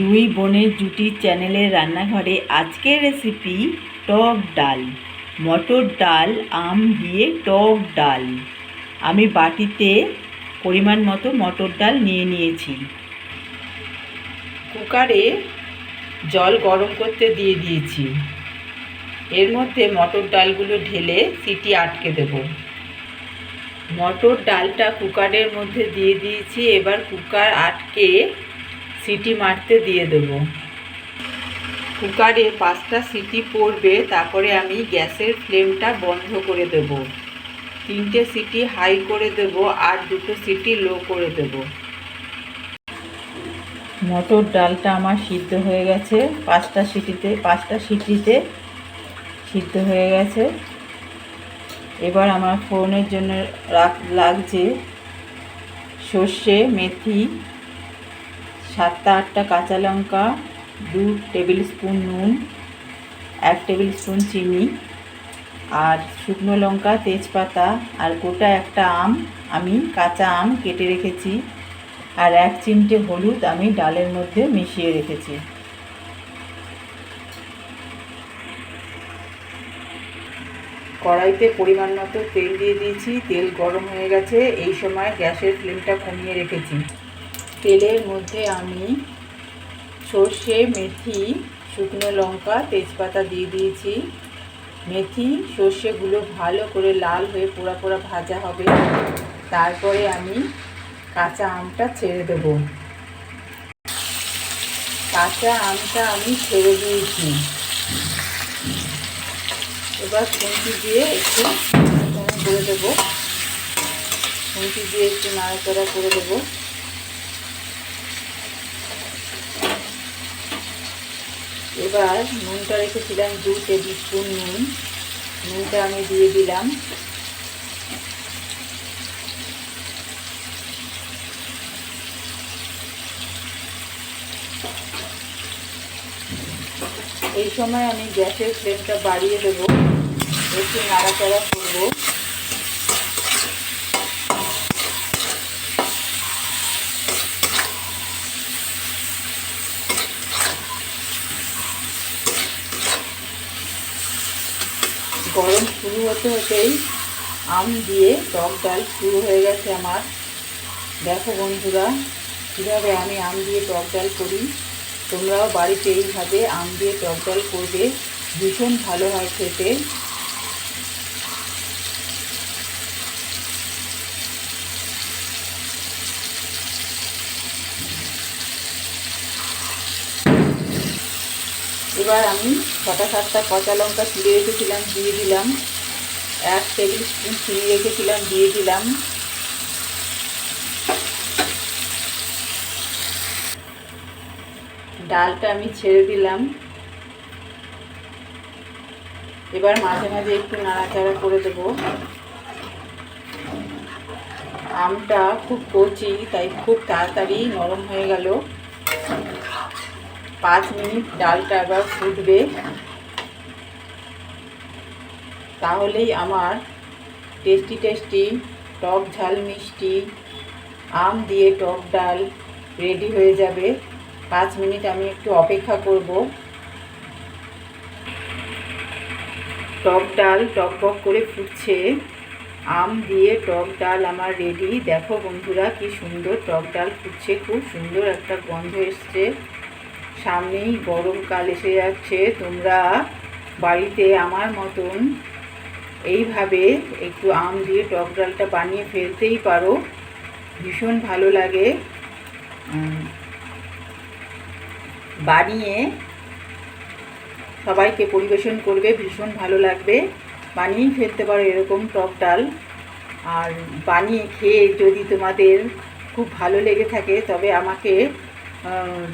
দুই বোনের জুটি চ্যানেলের রান্নাঘরে আজকের রেসিপি টক ডাল। মটর ডাল, আম দিয়ে টক ডাল। আমি বাটিতে পরিমাণ মতো মটর ডাল নিয়ে নিয়েছি। কুকারে জল গরম করতে দিয়ে দিয়েছি। এর মধ্যে মটর ডালগুলো ঢেলে সিটি আটকে দেব। মটর ডালটা কুকারের মধ্যে দিয়ে দিয়েছি। এবার কুকার আটকে সিটি মারতে দিয়ে দেবো। কুকারে পাঁচটা সিটি পড়বে, তারপরে আমি গ্যাসের ফ্লেমটা বন্ধ করে দেব। তিনটে সিটি হাই করে দেব আর দুটো সিটি লো করে দেব। মটর ডালটা আমার সিদ্ধ হয়ে গেছে। পাঁচটা সিটিতে পাঁচটা সিটিতে সিদ্ধ হয়ে গেছে। এবার আমার ফোড়নের জন্য লাগছে সর্ষে, মেথি সাতটা আটটা কাঁচা লঙ্কা, দু টেবিল স্পুন নুন, এক টেবিল স্পুন চিনি আর শুকনো লঙ্কা, তেজপাতা আর গোটা একটা আম আমি কাঁচা আম কেটে রেখেছি আর এক চিমটে হলুদ আমি ডালের মধ্যে মিশিয়ে রেখেছি। কড়াইতে পরিমাণ মতো তেল দিয়ে দিয়েছি, তেল গরম হয়ে গেছে, এই সময় গ্যাসের ফ্লেমটা কমিয়ে রেখেছি। তেলের মধ্যে আমি সর্ষে, মেথি, শুকনো লঙ্কা, তেজপাতা দিয়ে দিয়েছি। মেথি, সর্ষেগুলো ভালো করে লাল হয়ে পোড়া পোড়া ভাজা হবে। তারপরে আমি কাঁচা আমটা ছেড়ে দেব। কাঁচা আমটা আমি ছেড়ে দিয়েছি। এবার খুঁটি দিয়ে একটু করে দেবো। খুঁটি দিয়ে একটু নাড়াচাড়া করে দেবো। এবার নুনটা রেখেছিলাম দু টেবিল স্পুন নুন। নুনটা আমি দিয়ে দিলাম। এই সময় আমি গ্যাসের ফ্লেমটা বাড়িয়ে দেবো। একটু নাড়াচাড়া করব। গরম শুরু হতে হতেই আম দিয়ে টক ডাল শুরু হয়ে গেছে আমার। দেখো বন্ধুরা, কীভাবে আমি আম দিয়ে টক ডাল করি। তোমরাও বাড়িতে এইভাবে আম দিয়ে টক ডাল করবে। ভীষণ ভালো হয় খেতে। এবার আমি ছটা সাতটা কাঁচা লঙ্কা চিড়ে রেখেছিলাম, দিয়ে দিলাম। এক টেবিল স্পুন চিনি রেখেছিলাম, দিয়ে দিলাম। ডালটা আমি ছেড়ে দিলাম। এবার মাঝে মাঝে একটু নাড়াচাড়া করে দেব। আমটা খুব কচি, তাই খুব তাড়াতাড়ি নরম হয়ে গেল। পাঁচ মিনিট ডালটা আবার ফুটবে। তাহলেই আমার টেস্টি টেস্টি টক ঝাল মিষ্টি, আম দিয়ে টক ডাল রেডি হয়ে যাবে। পাঁচ মিনিট আমি একটু অপেক্ষা করব। টক ডাল টক টক করে ফুটছে। আম দিয়ে টক ডাল আমার রেডি। দেখো বন্ধুরা, কি সুন্দর টক ডাল ফুটছে। খুব সুন্দর একটা গন্ধ এসছে। সামনেই গরমকাল এসে যাচ্ছে, তোমরা বাড়িতে আমার মতন এইভাবে একটু আম দিয়ে টক ডালটা বানিয়ে ফেলতেই পারো। ভীষণ ভালো লাগে। বানিয়ে সবাইকে পরিবেশন করবে, ভীষণ ভালো লাগবে। বানিয়েই ফেলতে পারো এরকম টক ডাল। আর বানিয়ে খেয়ে যদি তোমাদের খুব ভালো লেগে থাকে, তবে আমাকে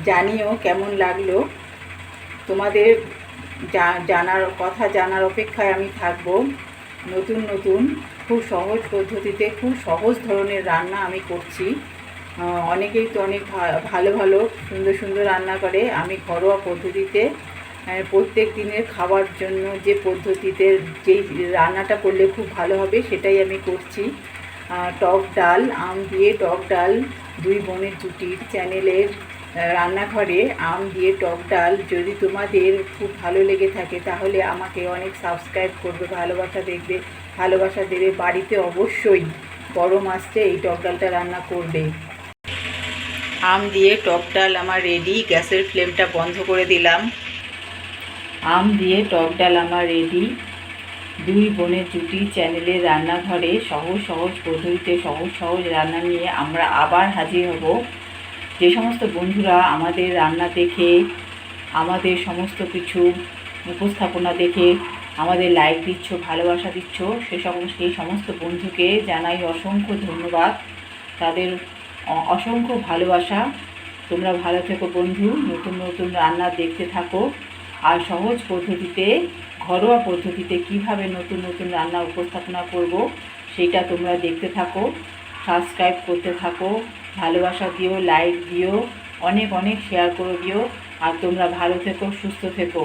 জানিও কেমন লাগল। তোমাদের জানার, কথা জানার অপেক্ষায় আমি থাকব। নতুন নতুন, খুব সহজ পদ্ধতিতে, খুব সহজ ধরনের রান্না আমি করছি। অনেকেই তো অনেক ভালো ভালো, সুন্দর সুন্দর রান্না করে। আমি ঘরোয়া পদ্ধতিতে প্রত্যেক দিনের খাওয়ার জন্য যে পদ্ধতিতে যেই রান্নাটা করলে খুব ভালো হবে সেটাই আমি করছি। টক ডাল, আম দিয়ে টক ডাল, দুই বোনের জুটির চ্যানেলের রান্নাঘরে আম দিয়ে টক ডাল যদি তোমাদের খুব ভালো লেগে থাকে, তাহলে আমাকে অনেক সাবস্ক্রাইব করবে, ভালোবাসা দেখবে। ভালোবাসা দেবে বাড়িতে অবশ্যই। গরম আসছে এই টক ডালটা রান্না করবে। আম দিয়ে টক ডাল আমার রেডি গ্যাসের ফ্লেমটা বন্ধ করে দিলাম। আম দিয়ে টক ডাল আমার রেডি দুই বোনের জুটি চ্যানেলের রান্নাঘরে সহজ সহজ পদ্ধতিতে সহজ সহজ রান্না নিয়ে আমরা আবার হাজির হব। সমস্ত বন্ধুরা আমাদের রান্না দেখে, আমাদের সমস্ত কিছু উপস্থাপনা দেখে, আমাদের লাইক দিচ্ছ, ভালোবাসা দিচ্ছ, সে সমস্ত সেই সমস্ত বন্ধুকে জানাই অসংখ্য ধন্যবাদ। তাদের অসংখ্য ভালোবাসা। তোমরা ভালো থেকো বন্ধু, নতুন নতুন রান্না দেখতে থাকো। আর সহজ পদ্ধতিতে, ঘরোয়া পদ্ধতিতে কীভাবে নতুন নতুন রান্না উপস্থাপনা করব, সেটা তোমরা দেখতে থাকো সাবস্ক্রাইব করতে থাকো। ভালোবাসা দিও লাইক দিও, অনেক অনেক শেয়ার করে দিও। আর তোমরা ভালো থেকো, সুস্থ থেকো।